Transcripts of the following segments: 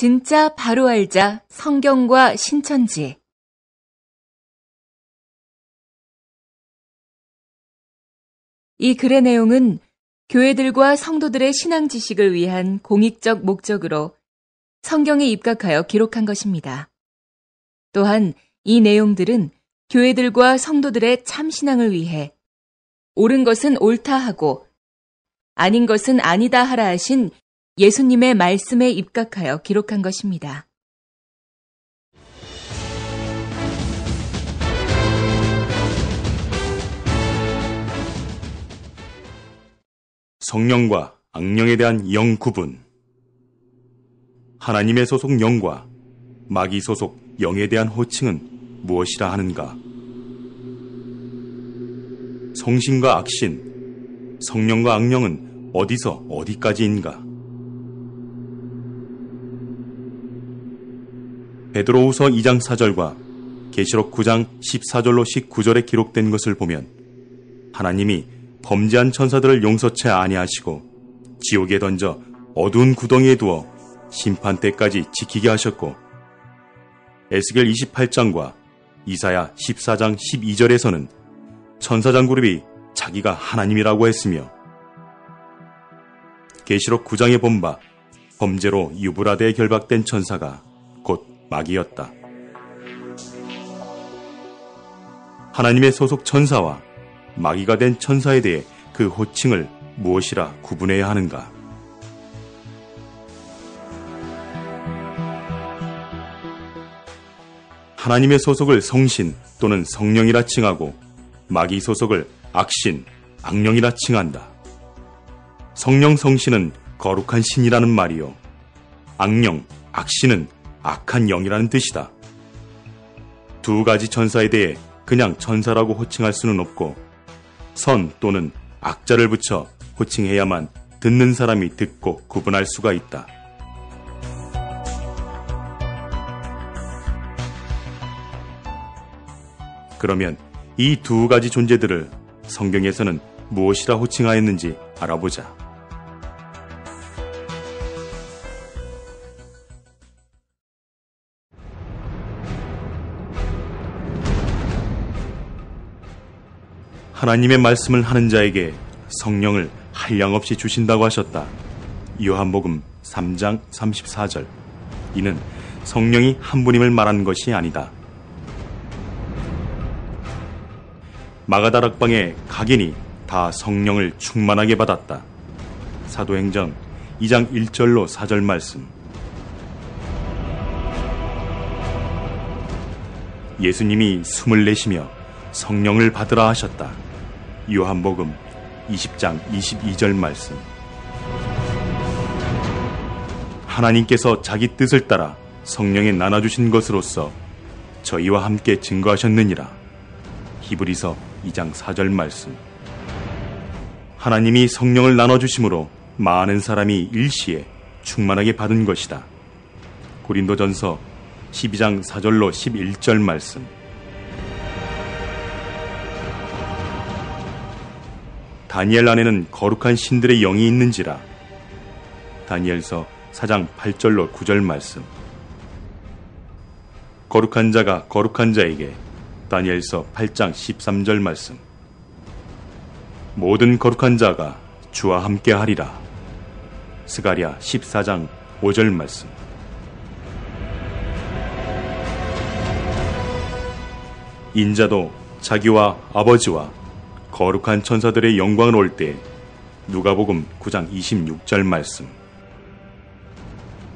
진짜 바로 알자 성경과 신천지 이 글의 내용은 교회들과 성도들의 신앙 지식을 위한 공익적 목적으로 성경에 입각하여 기록한 것입니다. 또한 이 내용들은 교회들과 성도들의 참신앙을 위해 옳은 것은 옳다 하고 아닌 것은 아니다 하라 하신 예수님의 말씀에 입각하여 기록한 것입니다. 성령과 악령에 대한 영 구분. 하나님의 소속 영과 마귀 소속 영에 대한 호칭은 무엇이라 하는가? 성신과 악신, 성령과 악령은 어디서 어디까지인가? 베드로후서 2장 4절과 계시록 9장 14절로 19절에 기록된 것을 보면 하나님이 범죄한 천사들을 용서치 아니하시고 지옥에 던져 어두운 구덩이에 두어 심판 때까지 지키게 하셨고 에스겔 28장과 이사야 14장 12절에서는 천사장 그룹이 자기가 하나님이라고 했으며 계시록 9장에 본바 범죄로 유브라데에 결박된 천사가 곧 마귀였다. 하나님의 소속 천사와 마귀가 된 천사에 대해 그 호칭을 무엇이라 구분해야 하는가? 하나님의 소속을 성신 또는 성령이라 칭하고 마귀 소속을 악신, 악령이라 칭한다. 성령 성신은 거룩한 신이라는 말이요. 악령, 악신은 악한 영이라는 뜻이다. 두 가지 천사에 대해 그냥 천사라고 호칭할 수는 없고 선 또는 악자를 붙여 호칭해야만 듣는 사람이 듣고 구분할 수가 있다. 그러면 이 두 가지 존재들을 성경에서는 무엇이라 호칭하였는지 알아보자. 하나님의 말씀을 하는 자에게 성령을 한량없이 주신다고 하셨다. 요한복음 3장 34절. 이는 성령이 한 분임을 말하는 것이 아니다. 마가다 락방의 각인이 다 성령을 충만하게 받았다. 사도행전 2장 1절로 4절 말씀. 예수님이 숨을 내쉬며 성령을 받으라 하셨다. 요한복음 20장 22절 말씀. 하나님께서 자기 뜻을 따라 성령에 나눠주신 것으로서 저희와 함께 증거하셨느니라. 히브리서 2장 4절 말씀. 하나님이 성령을 나눠주심으로 많은 사람이 일시에 충만하게 받은 것이다. 고린도전서 12장 4절로 11절 말씀. 다니엘 안에는 거룩한 신들의 영이 있는지라. 다니엘서 4장 8절로 9절 말씀. 거룩한 자가 거룩한 자에게 다니엘서 8장 13절 말씀. 모든 거룩한 자가 주와 함께 하리라. 스가랴 14장 5절 말씀. 인자도 자기와 아버지와 거룩한 천사들의 영광을 올 때 누가복음 9장 26절 말씀.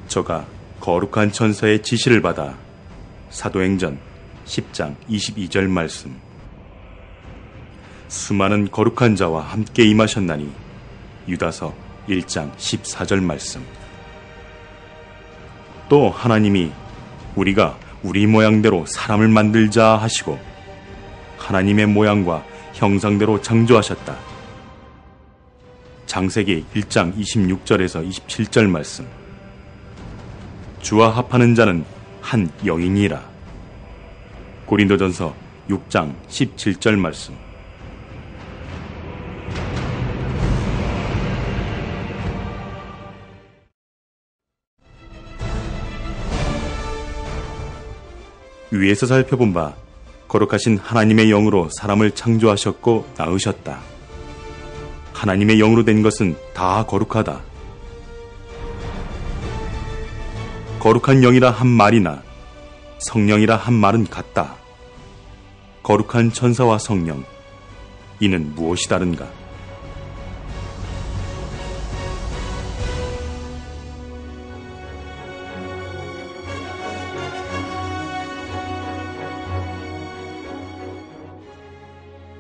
저가 거룩한 천사의 지시를 받아 사도행전 10장 22절 말씀. 수많은 거룩한 자와 함께 임하셨나니 유다서 1장 14절 말씀. 또 하나님이 우리가 우리 모양대로 사람을 만들자 하시고 하나님의 모양과 형상대로 창조하셨다. 장세기 1장 26절에서 27절 말씀. 주와 합하는 자는 한 영이니라. 고린도전서 6장 17절 말씀. 위에서 살펴본 바 거룩하신 하나님의 영으로 사람을 창조하셨고 낳으셨다. 하나님의 영으로 된 것은 다 거룩하다. 거룩한 영이라 한 말이나 성령이라 한 말은 같다. 거룩한 천사와 성령, 이는 무엇이 다른가?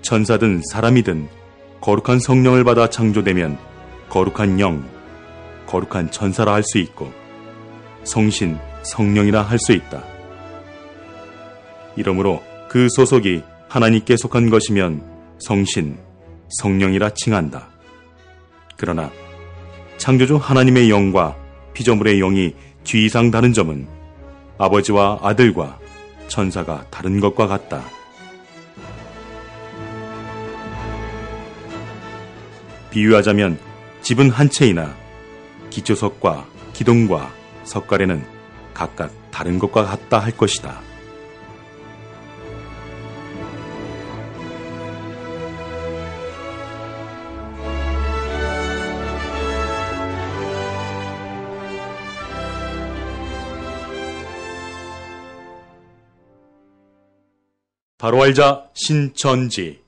천사든 사람이든 거룩한 성령을 받아 창조되면 거룩한 영, 거룩한 천사라 할 수 있고 성신, 성령이라 할 수 있다. 이러므로 그 소속이 하나님께 속한 것이면 성신, 성령이라 칭한다. 그러나 창조주 하나님의 영과 피조물의 영이 뒤이상 다른 점은 아버지와 아들과 천사가 다른 것과 같다. 비유하자면 집은 한 채이나 기초석과 기둥과 석가래는 각각 다른 것과 같다 할 것이다. 바로 알자 신천지